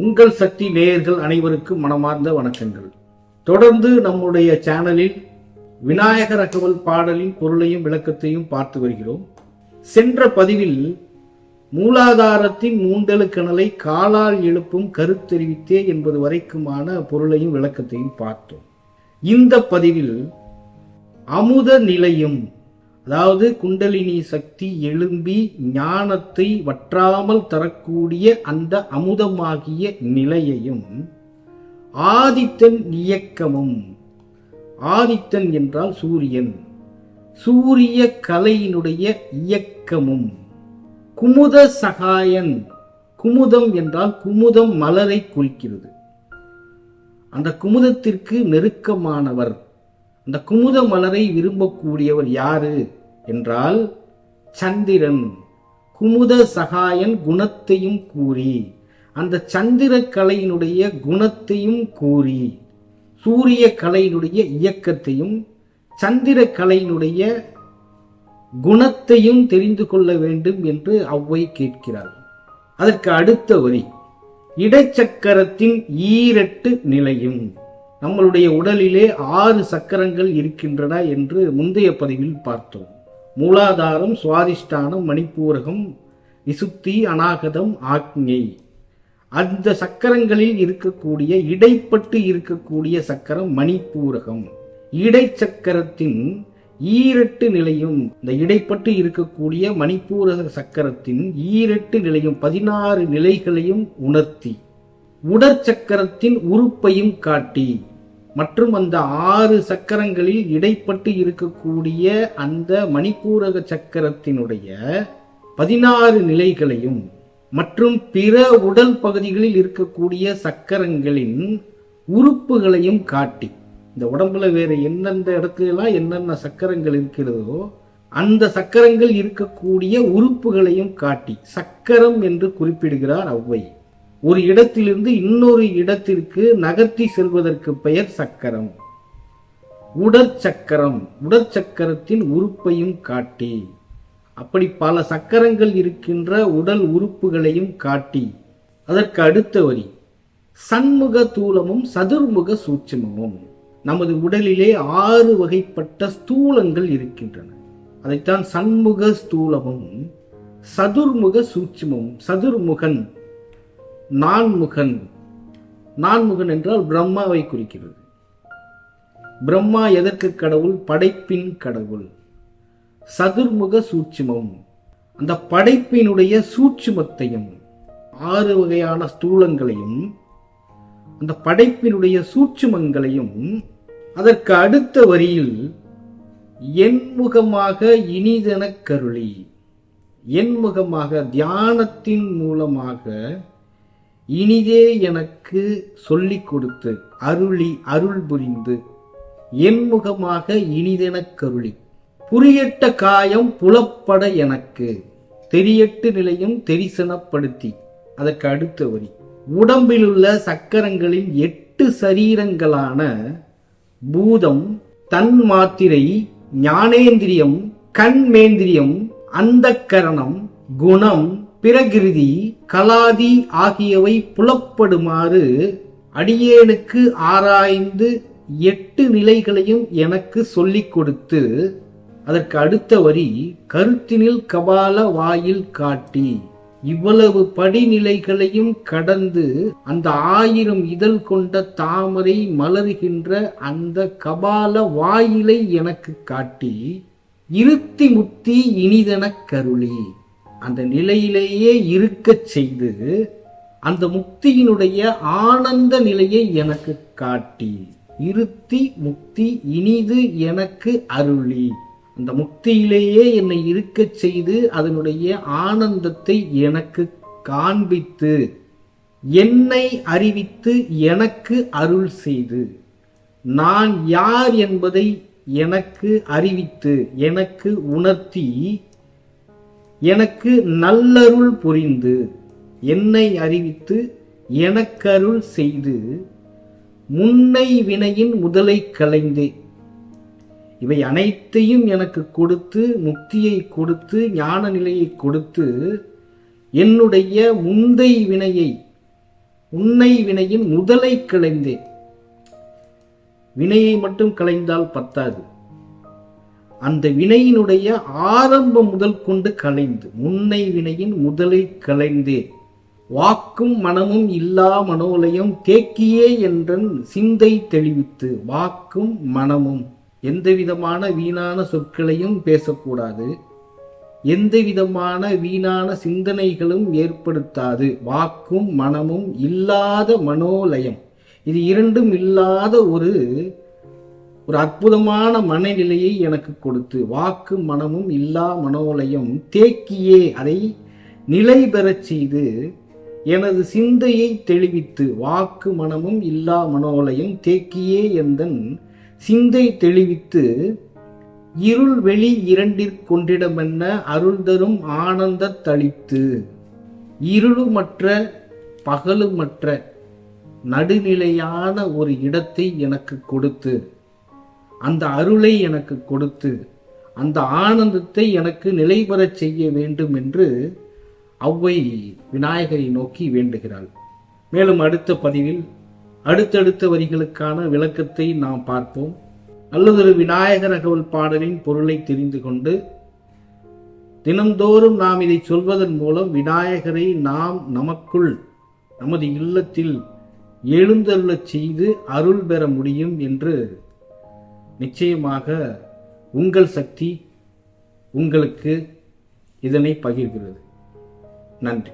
உங்கள் சக்தி நேயர்கள் அனைவருக்கும் மனமார்ந்த வணக்கங்கள். தொடர்ந்து நம்முடைய சேனலில் விநாயகர் அகவல் பாடலின் பொருளையும் விளக்கத்தையும் பார்த்து வருகிறோம். சென்ற பதிவில் மூலாதாரத்தின் மூண்டலுக்கணலை காலால் எழுப்பும் கருத்தெரிவித்தே என்பது வரைக்குமான பொருளையும் விளக்கத்தையும் பார்த்தோம். இந்த பதிவில் அமுத நிலையும் அதாவது குண்டலினி சக்தி எழும்பி ஞானத்தை வற்றாமல் தரக்கூடிய அந்த அமுதமாகிய நிலையையும் ஆதித்தன் இயக்கமும். ஆதித்தன் என்றால் சூரியன். சூரிய கலையினுடைய இயக்கமும். குமுத சகாயன். குமுதம் என்றால் குமுதம் மலரை குறிக்கிறது. அந்த குமுதத்திற்கு நெருக்கமானவர். அந்த குமுத மலரை விரும்பக்கூடியவர் யாரு? என்றால் சந்திரன் குமுத சகாயன் குணத்தையும் கூறி அந்த சந்திர கலையினுடைய குணத்தையும் கூறி சூரிய கலையினுடைய இயக்கத்தையும் சந்திர கலையினுடைய குணத்தையும் தெரிந்து கொள்ள வேண்டும் என்று அவ்வை கேட்கிறார் அதற்கு அடுத்த வரி இடைச்சக்கரத்தின் ஈரட்டு நிலையும் நம்மளுடைய உடலிலே ஆறு சக்கரங்கள் இருக்கின்றன என்று முந்தைய பதிவில் பார்த்தோம். மூலாதாரம் சுவாதிஷ்டானம் மணிப்பூரகம் விசுத்தி அநாகதம் ஆக்ஞை. அந்த சக்கரங்களில் இருக்கக்கூடிய இடைப்பட்டு இருக்கக்கூடிய சக்கரம் மணிப்பூரகம். இடைச்சக்கரத்தின் ஈரட்டு நிலையும் இந்த இடைப்பட்டு இருக்கக்கூடிய மணிப்பூரக சக்கரத்தின் ஈரட்டு நிலையும் பதினாறு நிலைகளையும் உணர்த்தி உடற்சக்கரத்தின் உறுப்பையும் காட்டி மற்றும் அந்த ஆறு சக்கரங்களில் இடைப்பட்டு இருக்கக்கூடிய அந்த மணிப்பூரக சக்கரத்தினுடைய பதினாறு நிலைகளையும் மற்றும் பிற உடல் பகுதிகளில் இருக்கக்கூடிய சக்கரங்களின் உறுப்புகளையும் காட்டி இந்த உடம்புல வேற எந்தெந்த இடத்துலலாம் என்னென்ன சக்கரங்கள் இருக்கிறதோ அந்த சக்கரங்கள் இருக்கக்கூடிய உறுப்புகளையும் காட்டி சக்கரம் என்று குறிப்பிடுகிறார் ஔவை. ஒரு இடத்திலிருந்து இன்னொரு இடத்திற்கு நகர்த்தி செல்வதற்கு பெயர் சக்கரம். உடற்சக்கரம் உடற்சக்கரத்தின் உறுப்பையும் காட்டி. அப்படி பல சக்கரங்கள் இருக்கின்ற உடல் உறுப்புகளையும் காட்டி. அதற்கு அடுத்த வரி. சண்முக தூலமும் சதுர்முக சூட்சமமும். நமது உடலிலே ஆறு வகைப்பட்ட ஸ்தூலங்கள் இருக்கின்றன. அதைத்தான் சண்முக ஸ்தூலமும் சதுர்முக சூட்சமும் சதுர்முகன் நான்முகன். நான்முகன் என்றால் பிரம்மாவை குறிக்கிறது. பிரம்மா எதற்கு கடவுள்? படைப்பின் கடவுள். சதுர்முக சூட்சுமம். அந்த படைப்பினுடைய சூட்சுமத்தையும் ஆறு வகையான ஸ்தூலங்களையும் அந்த படைப்பினுடைய சூட்சுமங்களையும் அதற்கு அடுத்த வரியில் என்முகமாக இனிதெனக் கருளி. என்முகமாக தியானத்தின் மூலமாக இனிதே எனக்கு சொல்லிக் கொடுத்து அருளி அருள் புரிந்து என்முகமாக இனிதெனக் கருளி. புரியட்ட காயம் புலப்பட எனக்கு தெரியட்டு நிலையும் தெரிசனப்படுத்தி. அதற்கு அடுத்த வரி. உடம்பிலுள்ள சக்கரங்களின் எட்டு சரீரங்களான பூதம் தன் மாத்திரை ஞானேந்திரியம் கண்மேந்திரியம் அந்தக்கரணம் குணம் பிரகிருதி கலாதி ஆகியவை புலப்படுமாறு அடியேனுக்கு ஆராய்ந்து எட்டு நிலைகளையும் எனக்கு சொல்லிக் கொடுத்து அதற்கு அடுத்த வரி கருத்தினில் கபால வாயில் காட்டி இவ்வளவு படிநிலைகளையும் கடந்து அந்த ஆயிரம் இதழ் கொண்ட தாமரை மலர்கின்ற அந்த கபால வாயிலை எனக்கு காட்டி இருத்தி முத்தி இனிதெனக் கருளி. அந்த நிலையிலேயே இருக்கச் செய்து அந்த முக்தியினுடைய ஆனந்த நிலையை எனக்கு காட்டி இருத்தி முக்தி இனிது எனக்கு அருளி. அந்த முக்தியிலேயே என்னை இருக்கச் செய்து அதனுடைய ஆனந்தத்தை எனக்கு காண்பித்து என்னை அறிவித்து எனக்கு அருள் செய்து. நான் யார் என்பதை எனக்கு அறிவித்து எனக்கு உணர்த்தி எனக்கு நல்லருள் புரிந்து என்னை அறிவித்து எனக்கருள் செய்து முன்னை வினையின் முதலை கலைந்து இவை அனைத்தையும் எனக்கு கொடுத்து முக்தியை கொடுத்து ஞான நிலையை கொடுத்து என்னுடைய முந்தை வினையை உன்னை வினையின் முதலை கலைந்தேன் வினையை மட்டும் களைந்தால் பத்தாது. அந்த வினையினுடைய ஆரம்பம் முதல் கொண்டு கலைந்து முன்னை வினையின் முதலை கலைந்தேன் வாக்கும் மனமும் இல்லா மனோலயம் தேக்கியே என்றன் சிந்தை தெளிவித்து வாக்கும் மனமும் எந்த விதமான வீணான சொற்களையும் பேசக்கூடாது. எந்த விதமான வீணான சிந்தனைகளும் ஏற்படுத்தாது. வாக்கும் மனமும் இல்லாத மனோலயம். இது இரண்டும் இல்லாத ஒரு ஒரு அற்புதமான மனநிலையை எனக்கு கொடுத்து வாக்கு மனமும் இல்லா மனோலயம் தேக்கியே அதை நிலை பெறச் செய்து எனது சிந்தையை தெளிவித்து வாக்கு மனமும் இல்லா மனோலயம் தேக்கியே எந்தன் சிந்தை தெளிவித்து இருள் வெளி இரண்டிற்கொண்டிடமென்ன அருள் தரும் ஆனந்த தளித்து இருளுமற்ற பகலுமற்ற நடுநிலையான ஒரு இடத்தை எனக்கு கொடுத்து அந்த அருளை எனக்கு கொடுத்து அந்த ஆனந்தத்தை எனக்கு நிலை பெறச் செய்ய வேண்டும் என்று அவ்வை விநாயகரை நோக்கி வேண்டுகிறாள். மேலும் அடுத்த பதிவில் அடுத்தடுத்த வரிகளுக்கான விளக்கத்தை நாம் பார்ப்போம். நல்லதொரு விநாயகர் அகவல் பாடலின் பொருளை தெரிந்து கொண்டு தினந்தோறும் நாம் இதை சொல்வதன் மூலம் விநாயகரை நாம் நமக்குள் நமது இல்லத்தில் எழுந்தருளச் செய்து அருள் பெற முடியும் என்று நிச்சயமாக உங்கள் சக்தி உங்களுக்கு இதனை பகிர்கிறது. நன்றி.